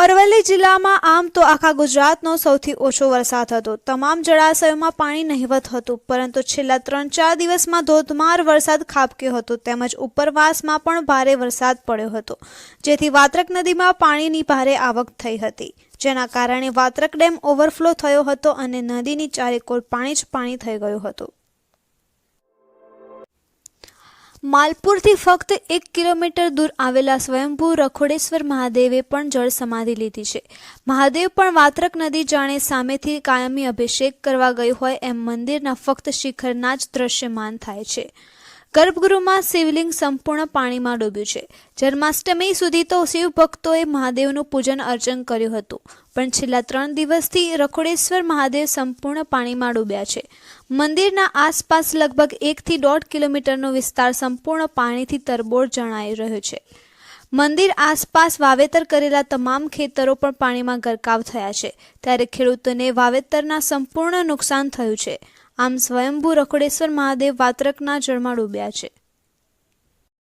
અરવલ્લી જિલ્લામાં આમ તો આખા ગુજરાતનો સૌથી ઓછો વરસાદ હતો. તમામ જળાશયોમાં પાણી નહીવત હતું, પરંતુ છેલ્લા ત્રણ ચાર દિવસમાં ધોધમાર વરસાદ ખાબક્યો હતો. તેમજ ઉપરવાસમાં પણ ભારે વરસાદ પડ્યો હતો, જેથી વાત્રક નદીમાં પાણીની ભારે આવક થઈ હતી. જેના કારણે વાત્રક ડેમ ઓવરફ્લો થયો હતો અને નદીની ચારેકોર પાણી જ પાણી થઈ ગયું હતું. માલપુરથી ફક્ત એક કિલોમીટર દૂર આવેલા સ્વયંભૂ રખોડેશ્વર મહાદેવે પણ જળ સમાધિ લીધી છે. મહાદેવ પણ વાત્રક નદી જાણે સામેથી કાયમી અભિષેક કરવા ગયું હોય એમ મંદિરના ફક્ત શિખરના જ દ્રશ્યમાન થાય છે. ગર્ભગૃહમાં શિવલિંગ સંપૂર્ણ પાણીમાં ડૂબ્યું છે. જન્માષ્ટમી સુધી તો શિવ ભક્તોએ મહાદેવનું પૂજન અર્ચન કર્યું હતું. પણ છેલ્લા ત્રણ દિવસથી રખોડેશ્વર મહાદેવ સંપૂર્ણ પાણીમાં ડૂબ્યા છે. મંદિરના આસપાસ લગભગ એકથી દોઢ કિલોમીટરનો વિસ્તાર સંપૂર્ણ પાણીથી તરબોળ જણાઈ રહ્યો છે. મંદિર આસપાસ વાવેતર કરેલા તમામ ખેતરો પણ પાણીમાં ગરકાવ થયા છે. ત્યારે ખેડૂતોને વાવેતરના સંપૂર્ણ નુકસાન થયું છે. આમ સ્વયંભૂ રખોડેશ્વર મહાદેવ વાત્રકના જળમાં ડૂબ્યા છે.